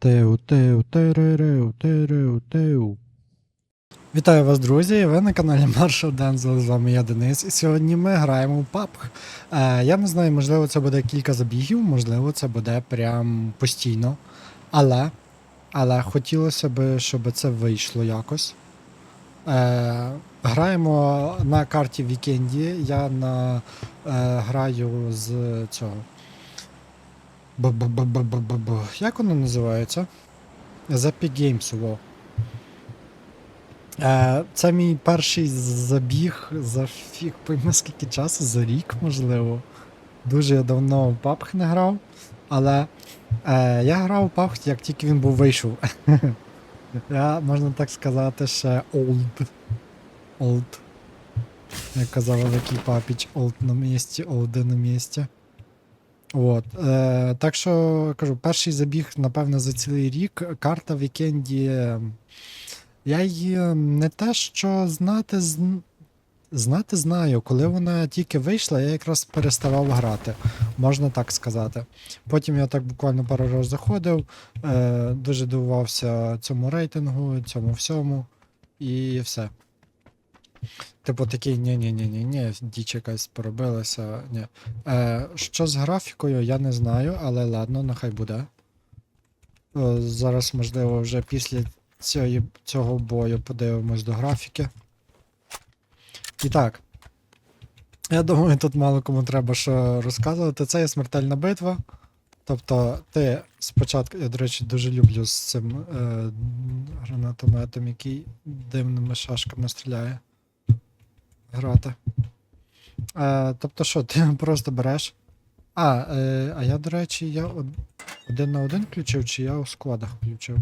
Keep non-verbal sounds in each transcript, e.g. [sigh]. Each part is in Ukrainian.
Теу, теу, теререу, тереу, теу. Вітаю вас, друзі! Ви на каналі Marshall Denzel, з вами я Денис, і сьогодні ми граємо в PUBG. Е, я не знаю, можливо, це буде кілька забігів, можливо, це буде прям постійно. Але, але хотілося б, щоб це вийшло якось. Е, граємо на карті Вікенді. Я на, е, граю з цього. Б-б-б-б-б-б. Як воно називається? Epic Games, во. Е, Це мій перший забіг за фіг пойми скільки часу, за рік, можливо. Дуже я давно в PUBG не грав. Але е, я грав у PUBG, як тільки він був вийшов. [laughs] Я, можна так сказати, ще old. Old. Як казав великий папіч, old на місці, old на місці. От. Е, так що кажу, перший забіг, напевно, за цілий рік. Карта вікенді. е, Я її не те, що знати, знати знаю. Коли вона тільки вийшла, я якраз переставав грати, можна так сказати. Потім я так буквально пару разів заходив, е, дуже дивувався цьому рейтингу, цьому всьому, і все. Типу такий, ні-ні-ні, ні, діч якась поробилася. Ні. Е, що з графікою, я не знаю, але ладно, нехай буде. Е, зараз, можливо, вже після цієї, цього бою подивимось до графіки. І так. Я думаю, тут мало кому треба що розказувати. Це є смертельна битва. Тобто, ти спочатку, я, до речі, дуже люблю з цим е, гранатометом, який дивними шашками стріляє. Грати. Е, тобто, що, ти [laughs] просто береш. А, е, а я, до речі, я од- один на один включив, чи я у складах включив?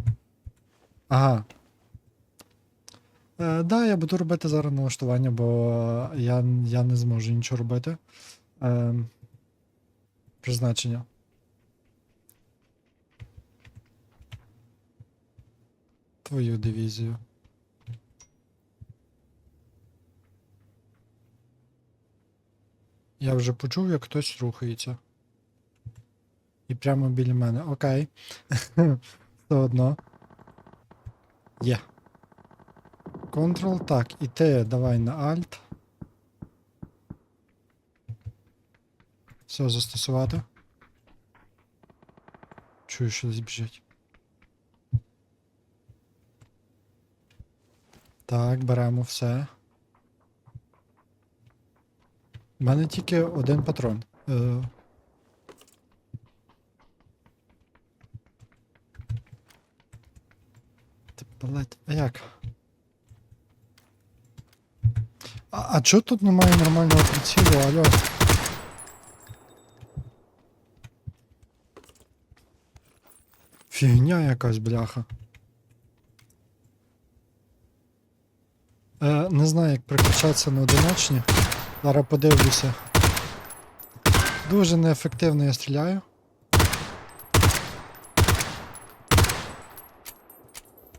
Ага. Е, да, я буду робити зараз налаштування, бо я, я не зможу нічого робити. Е, призначення. Твою дивізію. Я вже почув, як хтось рухається. І прямо біля мене. Окей. [laughs] Все одно. Є. Ctrl, так, і ти давай на Alt. Все, застосувати. Чую, що десь біжить. Так, беремо все. У мене тільки один патрон. Е... Ти, блядь, а як? А, а чого тут немає нормального прицілу, алло? Фігня якась, бляха. Е, не знаю, як переключатися на одиночні. Зараз подивлюся. Дуже неефективно я стріляю.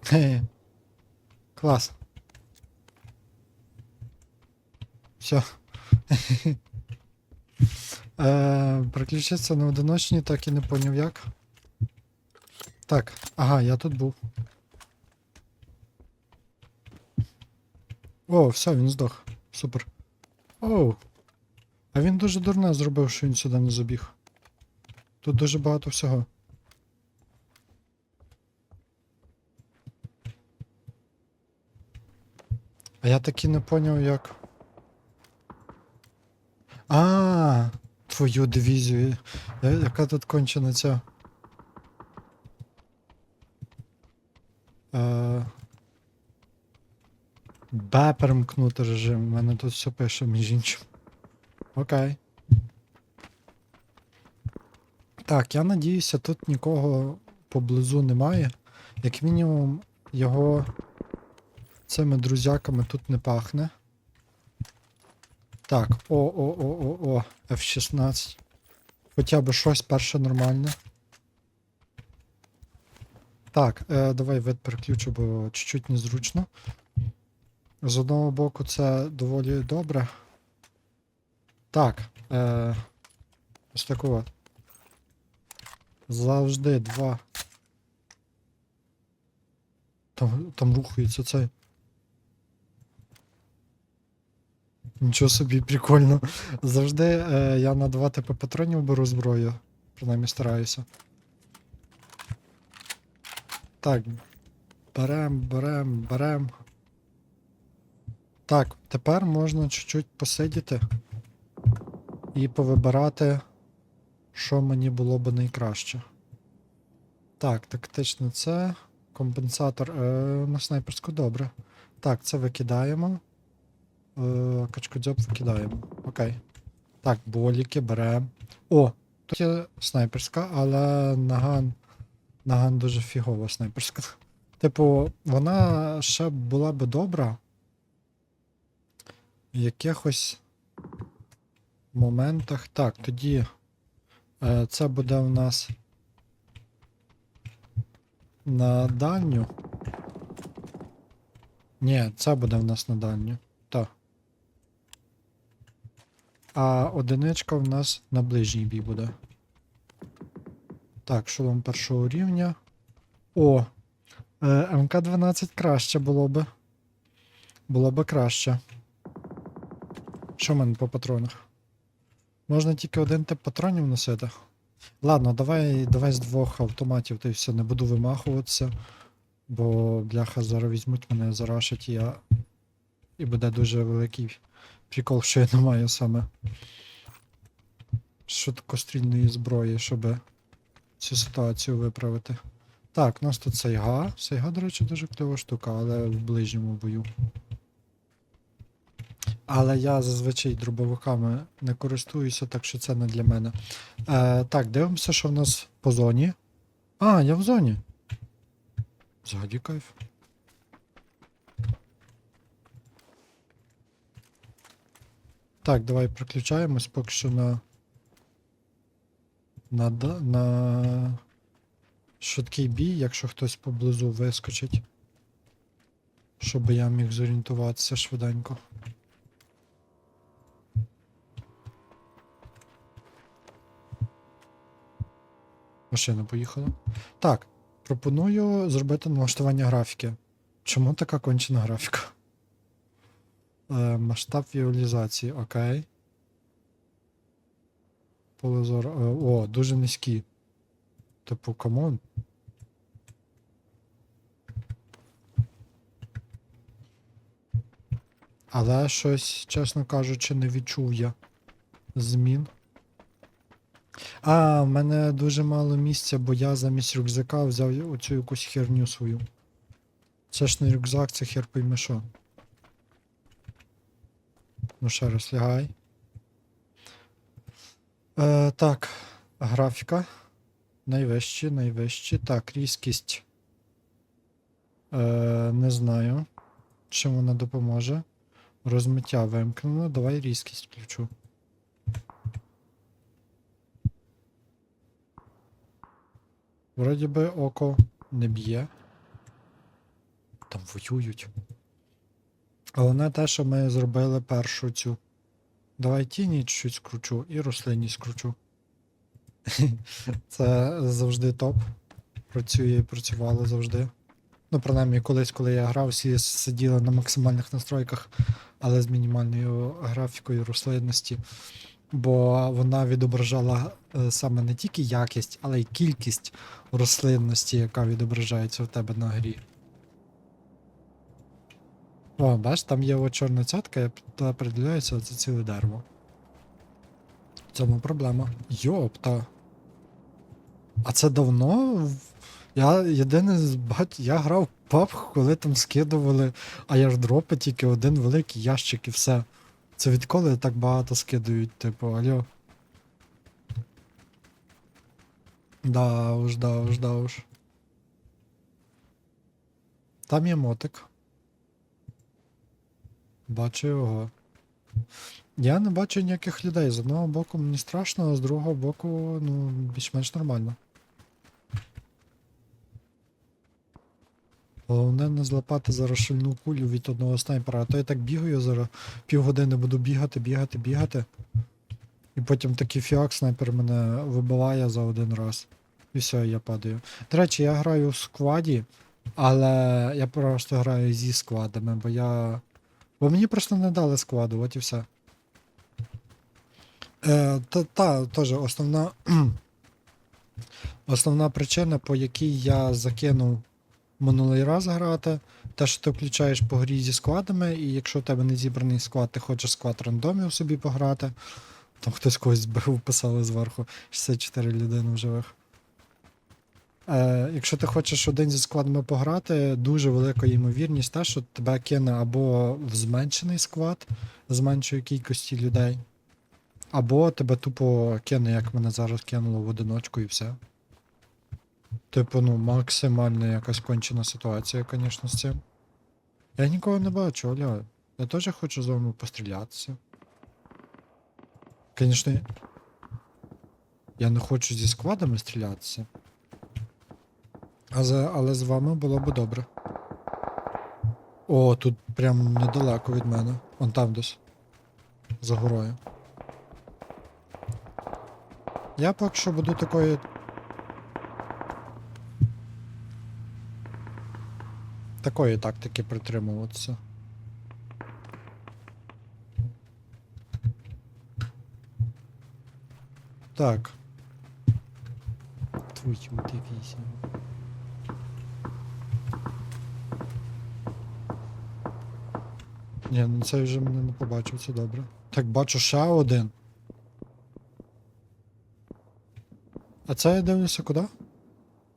Хе. Клас. Все. Е, переключитися на одиночні, так і не поняв як. Так, ага, я тут був. О, все, він здох. Супер. Оу. А він дуже дурне зробив, що він сюди не забіг. Тут дуже багато всього. А я таки не поняв, як. А, твою дивізію. Я- Яка тут кончена ця. Е... Б перемкнути режим. У мене тут все пише, між іншим. Окей. Так, я надіюся, тут нікого поблизу немає. Як мінімум, його цими друзяками тут не пахне. Так, о-о-о-о-о, F16. Хоча б щось перше нормальне. Так, е, давай вид переключу, бо чуть-чуть незручно. З одного боку, це доволі добре. Так. Е, ось таку от. Завжди два Там, там рухається цей. Нічого собі прикольно. Завжди е, я на два типи патронів беру зброю. Принаймні стараюся. Так. Берем, берем, берем. Так, тепер можна чуть-чуть посидіти і повибирати, що мені було б найкраще. Так, тактично це. Компенсатор е, на снайперську добре. Так, це викидаємо. Е, качкодзьоб викидаємо. Окей. Так, боліки беремо. О! Тут є снайперська, але наган. Наган дуже фігова снайперська. Типу, вона ще була би добра. В якихось моментах. Так, тоді е, це буде у нас на дальню. Ні, це буде в нас на дальню. Так. А одиничка в нас на ближній бій буде. Так, шолом першого рівня. О! Е, МК-12 краще було би. Було би краще. Що в мене по патронах? Можна тільки один тип патронів носити. Ладно, давай, давай з двох автоматів, та й все, не буду вимахуватися. Бо бляха зараз візьмуть мене, зарашать і я. І буде дуже великий прикол, що я не маю саме швидкострільної зброї, щоб цю ситуацію виправити. Так, у нас тут Сайга. Сайга, до речі, дуже кльова штука, але в ближньому бою. Але я зазвичай дробовиками не користуюся, так що це не для мене. Е, так, дивимося, що в нас по зоні. А, я в зоні. Взагалі кайф. Так, давай приключаємось поки що на. На, на швидкий бій, якщо хтось поблизу вискочить. Щоб я міг зорієнтуватися швиденько. Машина поїхала. Так, пропоную зробити налаштування графіки. Чому така кончена графіка? Е, масштаб візуалізації, окей. Поле зору. е, О, дуже низькі. Типу, камон. Але щось, чесно кажучи, не відчув я змін. А, в мене дуже мало місця, бо я замість рюкзака взяв оцю якусь херню свою. Це ж не рюкзак, це хер пойме що. Ну ще раз лягай. Е, так, графіка. Найвищі, найвищі. Так, різкість. Е, не знаю. Чим вона допоможе. Розмиття вимкнено. Давай різкість включу. Вроді би око не б'є. Там воюють. Головне те, що ми зробили першу цю. Давай тіні чуть скручу і рослинність скручу. Це завжди топ. Працює і працювало завжди. Ну, принаймні, колись, коли я грав, всі сиділи на максимальних настройках, але з мінімальною графікою рослинності. Бо вона відображала е, саме не тільки якість, але й кількість рослинності, яка відображається в тебе на грі. О, бачиш, там є от чорна цятка, і туди приділяється це ціле дерево. В цьому проблема. Йопта. А це давно? Я єдине бать, я грав в PUBG, коли там скидували аєрдропи, тільки один великий ящик і все. Це відколи так багато скидують, типу, алло. Да уж, да уж, да уж. Там є мотик. Бачу його. Я не бачу ніяких людей. З одного боку мені страшно, а з другого боку, ну, більш-менш нормально. Головне не злапати зараз шильну кулю від одного снайпера, а то я так бігаю зараз півгодини буду бігати, бігати, бігати. І потім такий фіак снайпер мене вибиває за один раз. І все, я падаю. До речі, я граю в скваді, Але я просто граю зі складами, бо я. Бо мені просто не дали складу, от і все. Е, та, та, теж основна. [clears throat] Основна причина, по якій я закинув минулий раз грати, те, що ти включаєш по грі зі складами, і якщо у тебе не зібраний склад, ти хочеш склад рандомів собі пограти. Там хтось когось збив, писали зверху 64 людини в живих. Е, якщо ти хочеш один зі складами пограти, дуже велика ймовірність те, що тебе кине або в зменшений склад з меншою кількості людей, або тебе тупо кине, як мене зараз кинуло в одиночку і все. Типу, ну, максимально якась кончена ситуація, звісно, з цим. Я нікого не бачу, Оля. Я теж хочу з вами пострілятися. Звісно, я не хочу зі складами стрілятися. А за, але з вами було б добре. О, тут прям недалеко від мене. Он там десь. За горою. Я поки що буду такої. Такої тактики притримуватися. Так. Твою дивізію. Ні, ну цей вже мене не побачив, це добре. Так, бачу ще один. А це я дивлюся куди?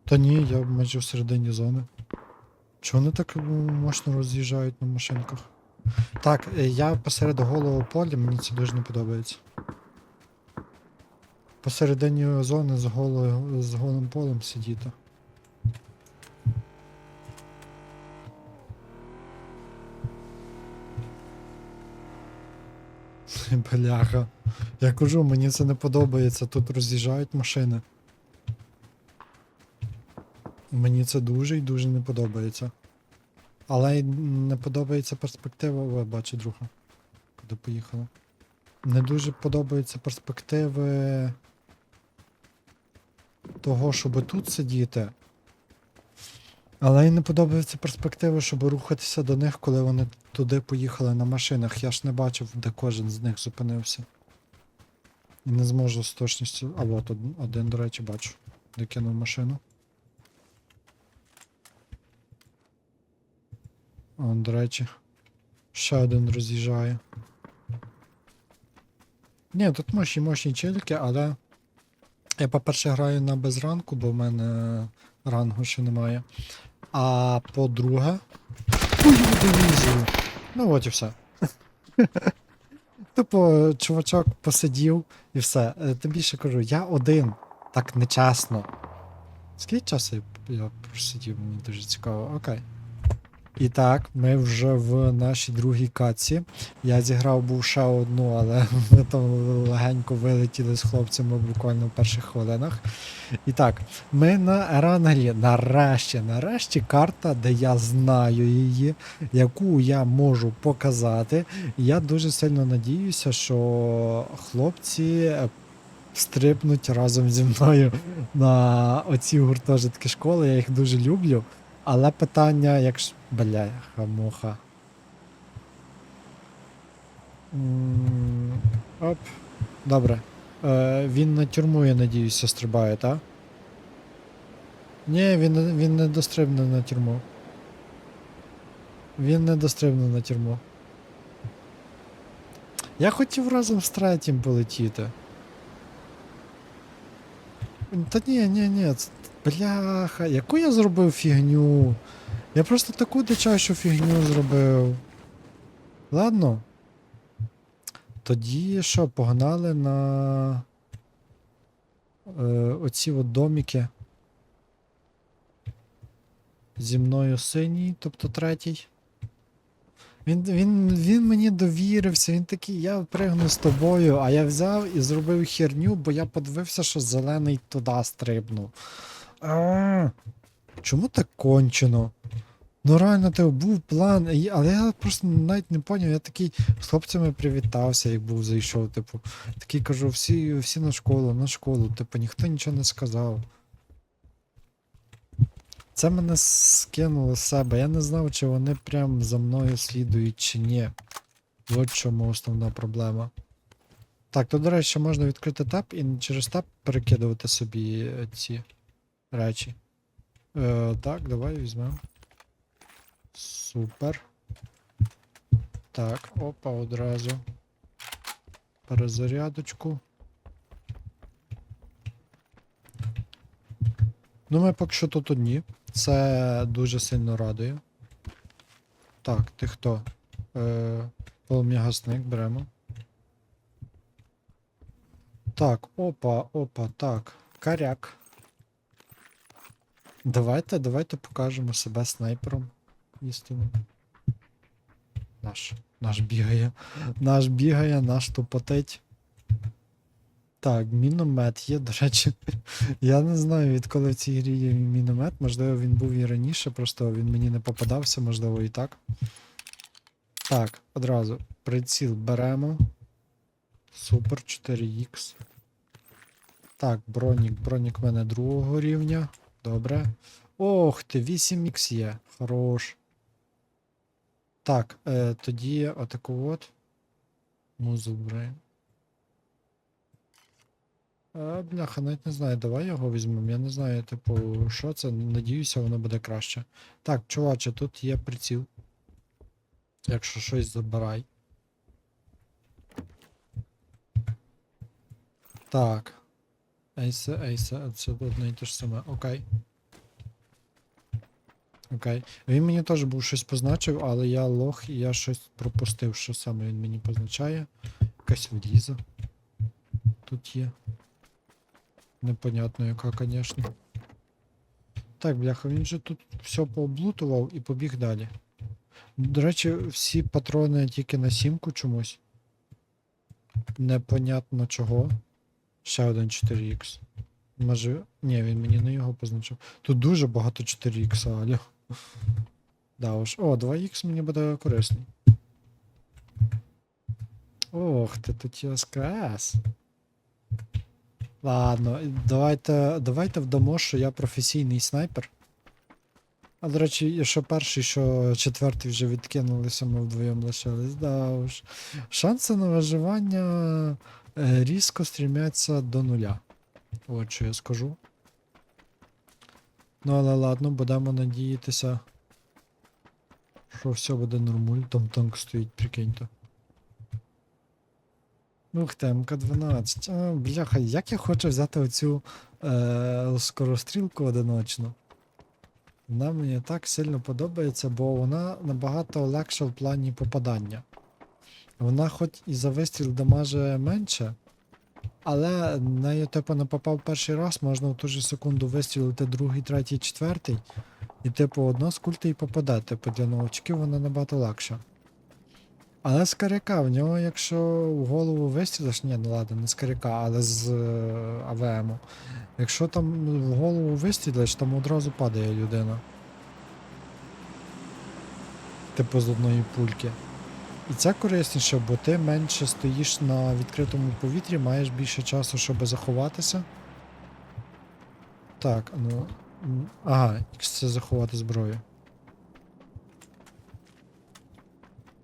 Та ні, я майже всередині зони. Чого вони так мощно роз'їжджають на машинках? Так, е, я посеред голого поля, мені це дуже не подобається. Посередині зони з, голою, з голим полем сидіти. Бляха. Я кажу, мені це не подобається, тут роз'їжджають машини. Мені це дуже і дуже не подобається. Але й не подобається перспектива. Ви бачу друга. Куди поїхала. Не дуже подобаються перспективи того, щоб тут сидіти. Але й не подобаються перспективи, щоб рухатися до них, коли вони туди поїхали на машинах. Я ж не бачив, де кожен з них зупинився. І не зможу з точністю. А от один до речі, бачу. Де кинув машину. Он, до речі. Ще один роз'їжджає. Ні, тут мощні мощні чилки, але. Я, по-перше, граю на безранку, бо в мене рангу ще немає. А по-друге. Дивізію! Ну от і все. [laughs] Тупо чувачок посидів і все. Е, Тим більше кажу, я один. Так нечесно. Скільки часу я просидів, мені дуже цікаво. Окей. І так, ми вже в нашій другій катці. Я зіграв був ще одну, але [laughs] ми там легенько вилетіли з хлопцями буквально в перших хвилинах. І так, ми на рангері. Нарешті, нарешті карта, де я знаю її, яку я можу показати. Я дуже сильно надіюся, що хлопці стрибнуть разом зі мною на оці гуртожитки школи. Я їх дуже люблю. Але питання, як ж. Бляха, муха. М, Оп. Добре. Е, він на тюрму, я надіюся, стрибає, так? Ні, він, він не дострибне на тюрму. Він не дострибне на тюрму. Я хотів разом з третім полетіти. Та ні, ні, ні, бляха, яку я зробив фігню? Я просто таку дичайшу фігню зробив. Ладно. Тоді що, погнали на е, оці от доміки. Зі мною синій, тобто третій. Він, він, він мені довірився, він такий, я пригну з тобою, а я взяв і зробив херню, бо я подивився, що зелений туди стрибнув. А, чому так кончено? Ну реально, тебе був план, але я просто навіть не поняв, я такий з хлопцями привітався, як був зайшов, типу. Такий кажу, всі, всі на школу, на школу, типу, ніхто нічого не сказав. Це мене скинуло з себе. Я не знав, чи вони прям за мною слідують, чи ні. От чому основна проблема. Так, то, до речі, можна відкрити таб і через таб перекидувати собі ці речі. Е, так, давай візьмемо. Супер. Так, опа, одразу. Перезарядочку. Ну, ми поки що тут одні. Це дуже сильно радує. Так, ти хто? Е, полум'ягасник беремо. Так, опа, опа, так. Каряк. Давайте, давайте покажемо себе снайпером. Істину. Наш. Наш бігає. Наш бігає, наш тупотить. Так, міномет є, до речі. Я не знаю, відколи в цій грі є міномет. Можливо, він був і раніше, просто він мені не попадався, можливо, і так. Так, одразу. Приціл беремо. Супер 4х. Так, бронік. Бронік в мене другого рівня. Добре. Ох ти, 8х є. Хорош. Так, е, тоді отаку от. Музл брейн. А, бляха, навіть не знаю, давай його візьмемо. Я не знаю, типу, що це. Надіюся, воно буде краще. Так, чуваче, тут є приціл. Якщо щось забирай. Так. Ейсе, ейсе, це одне і те ж саме. Окей. Окей. Він мені теж був щось позначив, але я лох і я щось пропустив, що саме він мені позначає. Якась вліза. Тут є. Непонятно яка, звісно. Так, бляха, він же тут все пооблутував і побіг далі. До речі, всі патрони тільки на сімку чомусь. Непонятно чого. Ще один 4х. Може. Ні, він мені не його позначив. Тут дуже багато 4х, Аля. Да уж. О, 2х мені буде корисний. Ох, ти тут СКС. Ладно, давайте, давайте вдамо, що я професійний снайпер. А до речі, що перший, що четвертий вже відкинулися, ми вдвоєм лишились. Да уж. Шанси на виживання різко стрімяться до нуля. От що я скажу. Ну, але ладно, будемо надіятися, що все буде нормуль. Там танк стоїть, прикиньте. Ух ти, МК-12. А, бляха, як я хочу взяти оцю е, скорострілку одиночну. Вона мені так сильно подобається, бо вона набагато легша в плані попадання. Вона хоч і за вистріл дамаже менше, але нею типу не попав перший раз, можна в ту ж секунду вистрілити другий, третій, четвертий. І типу одно з культи і попаде. Типу для новачків вона набагато легша. Але з каряка, в нього, якщо в голову вистрілиш, ні, ну ладно, не з каряка, але з е, АВМу. Якщо там в голову вистрілиш, там одразу падає людина. Типу з одної пульки. І це корисніше, бо ти менше стоїш на відкритому повітрі, маєш більше часу, щоб заховатися. Так, ну. Ага, це заховати зброю.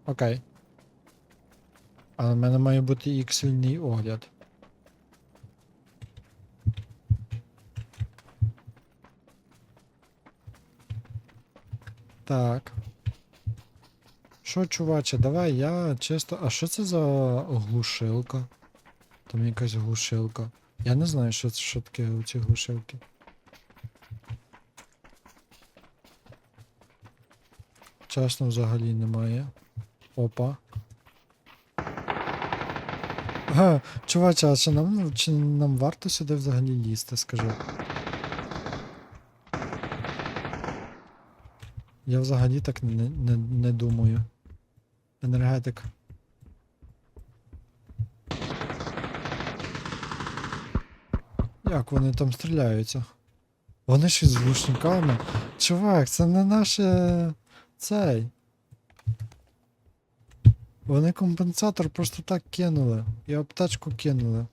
Окей. Але в мене має бути і сильний огляд. Так. Що, чуваче, давай я чисто. А що це за глушилка? Там якась глушилка. Я не знаю, що це що таке у ці глушилки. Чесно, взагалі немає. Опа. Га, чуваче, а чи нам, чи нам варто сюди взагалі лізти, скажи? Я взагалі так не, не, не думаю. Енергетик. Як вони там стріляються? Вони ще з глушниками. Чувак, це не наше. цей. Вони компенсатор просто так кинули. І аптечку кинули.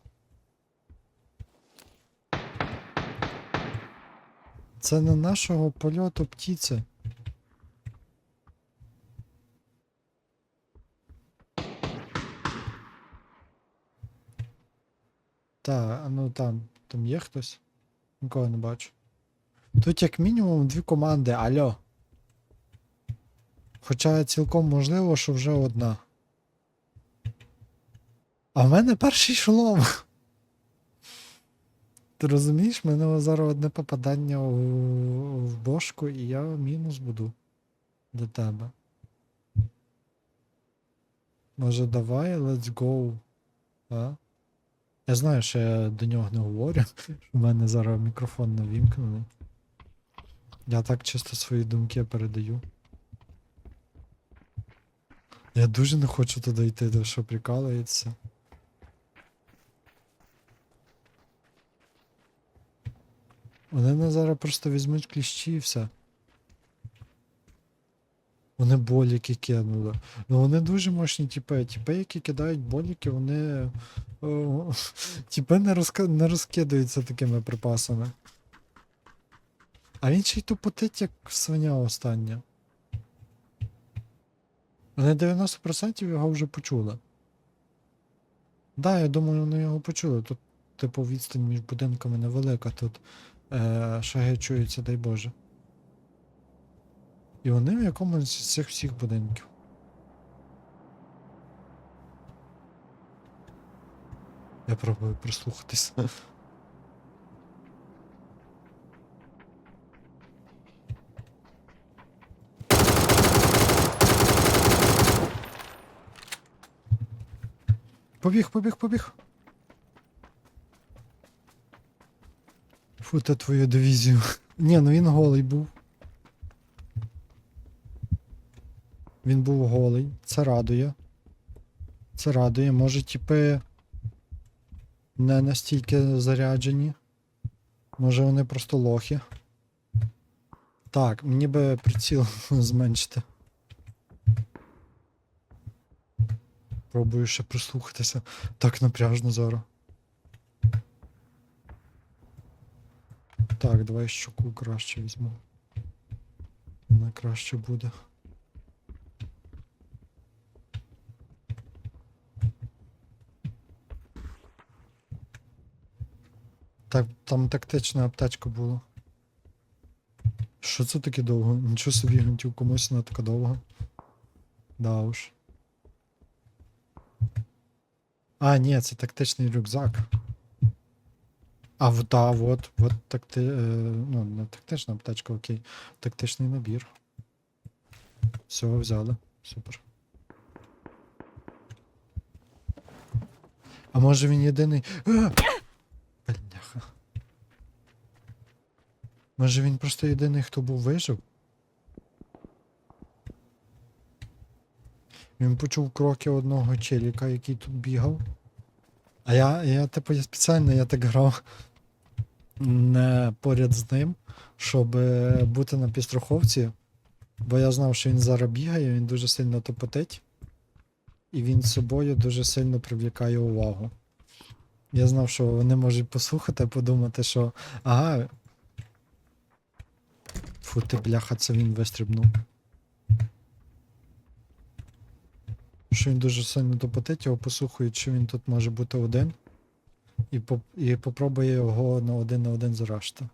Це не нашого польоту птіці. Та, ну там, там є хтось? Нікого не бачу. Тут як мінімум дві команди, альо. Хоча цілком можливо, що вже одна. А в мене перший шолом. Ти розумієш, в мене зараз одне попадання в, в бошку, і я мінус буду до тебе. Може, давай, let's go. А? Я знаю, що я до нього не говорю. в мене зараз мікрофон не вімкнений. Я так чисто свої думки передаю. Я дуже не хочу туди йти, то що прикалується. Вони мене зараз просто візьмуть кліщі і все. Вони боліки кинули. Ну вони дуже мощні тіпи. Тіпи, які кидають боліки, вони. О, [laughs] тіпи не, розка... не розкидаються такими припасами. А він ще й тупотить, як свиня остання. Вони 90% його вже почули. Да, я думаю, вони його почули. Тут, типу, відстань між будинками невелика, тут е, шаги чуються, дай Боже. І вони в якомусь з цих всіх будинків. Я пробую прислухатись. Побіг, побіг, побіг. Фу, та твою дивізію. Ні, ну він голий був. Він був голий. Це радує. Це радує. Може, типи не настільки заряджені. Може вони просто лохи. Так, мені би приціл [laughs] зменшити. Пробую ще прислухатися. Так напряжно зараз. Так, давай щоку краще візьму. Вона краще буде. Так, там тактична аптечка була. Що це таке довго? Нічого собі гвинтів комусь вона така довга. Да уж. А, ні, це тактичний рюкзак. А, да, вот, вот такти, е, ну, не тактична аптечка, окей. Тактичний набір. Все, взяли. Супер. А може він єдиний. А! Бляха. [laughs] Може він просто єдиний, хто був вижив? Він почув кроки одного челіка, який тут бігав. А я, я типу, я спеціально я так грав не поряд з ним, щоб е, бути на підстраховці, бо я знав, що він зараз бігає, він дуже сильно топотить, і він з собою дуже сильно привлікає увагу. Я знав, що вони можуть послухати, подумати, що ага. Фу, ти бляха, це він вистрибнув. Що він дуже сильно топотить, його послухають, що він тут може бути один. І, поп... і попробує його на один на один зарашити.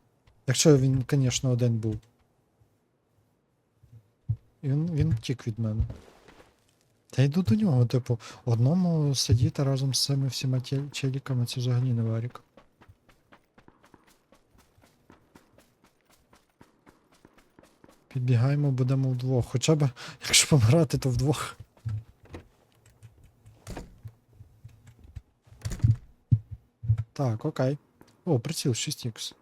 Якщо він, звісно, один був. І він, він втік від мене. Та йду до нього, типу, одному сидіти разом з цими всіма челіками це взагалі не варік. Підбігаємо, будемо вдвох. Хоча б, якщо помирати, то вдвох. Так, окей. О, приціл 6х.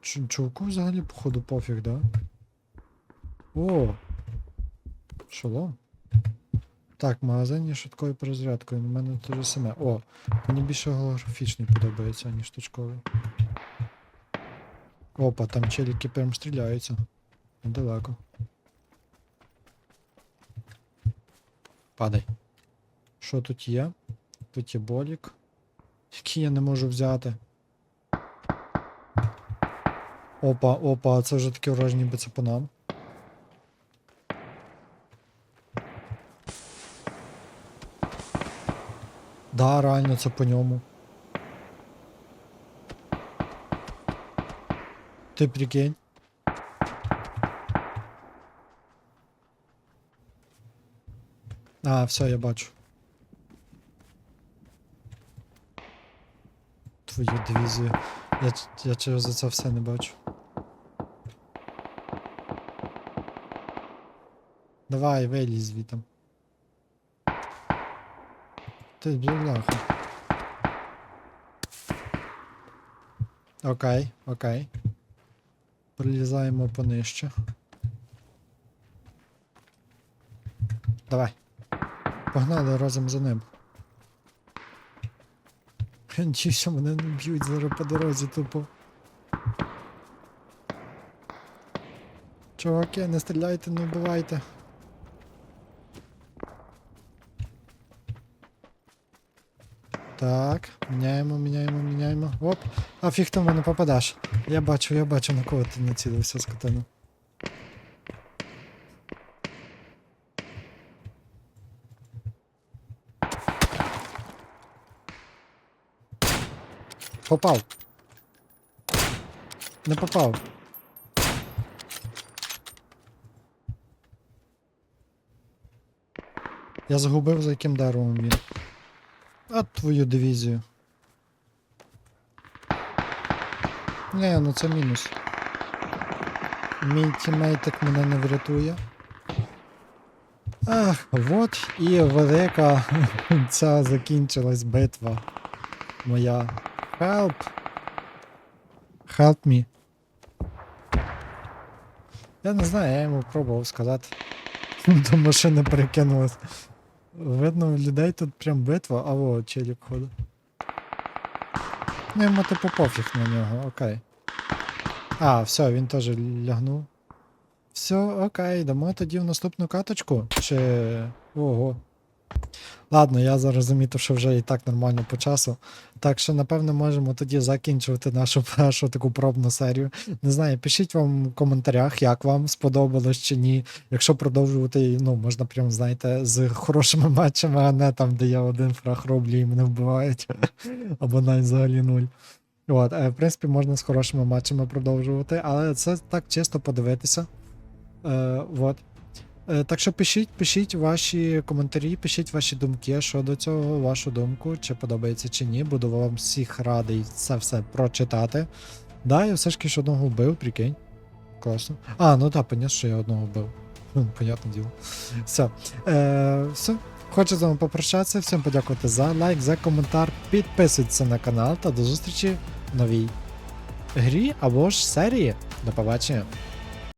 Чу- Чуваку взагалі, походу, пофіг, да? О! Шолом. Так, в магазині швидкою перезарядкою. У мене те саме. О, мені більше голографічний подобається, ніж точковий. Опа, там челіки прям стріляються. Недалеко. Падай. Що тут є? Тут є болік. Який я не можу взяти. Опа, опа, це вже таке враження, ніби це по нам. Да, реально це по ньому. Ти прикинь. А, все, я бачу. Твою дивізію. Я, я через за це все не бачу. Давай, вилізь звітом. Ти бляха. Окей, окей. Прилізаємо понижче. Давай. Погнали разом за ним. Ті, що мене не б'ють зараз по дорозі тупо. Чуваки, не стріляйте, не вбивайте. Так, міняємо, міняємо, міняємо. Оп. А фіг в мене попадеш. Я бачу, я бачу, на кого ти націлився, скотина. Попав. Не попав. Я загубив, за яким деревом він. А твою дивізію. Не, ну це мінус. Мій тімейтик мене не врятує. Ах, от і велика [laughs] ця закінчилась битва. Моя. Help. Help me. Я не знаю, я йому пробував сказати. [laughs] До машини перекинулась. Видно, людей тут прям битва, а во, челік ходить. Ну, йому типу пофіг на нього, окей. А, все, він теж лягнув. Все, окей, дамо тоді в наступну каточку. Чи. Ого. Ладно, я зараз замітив, що вже і так нормально по часу. Так що, напевно, можемо тоді закінчувати нашу [laughs] першу таку пробну серію. Не знаю, пишіть вам в коментарях, як вам сподобалось чи ні. Якщо продовжувати, ну, можна прям, знаєте, з хорошими [laughs] матчами, а не там, де я один фраг роблю і мене вбивають. [laughs] Або навіть взагалі нуль. От, е, в принципі, можна з хорошими матчами продовжувати, але це так чисто подивитися. Е, от. Е, Так що пишіть, пишіть ваші коментарі, пишіть ваші думки щодо цього, вашу думку, чи подобається чи ні. Буду вам всіх радий це все прочитати. Да, я все ж таки одного вбив, прикинь. Класно. А, ну так, понятно, що я одного вбив. Понятне діло. Все. Е, все. Хочу з вами попрощатися. Всім подякувати за лайк, за коментар. Підписуйтесь на канал та до зустрічі в новій грі або ж серії. До побачення.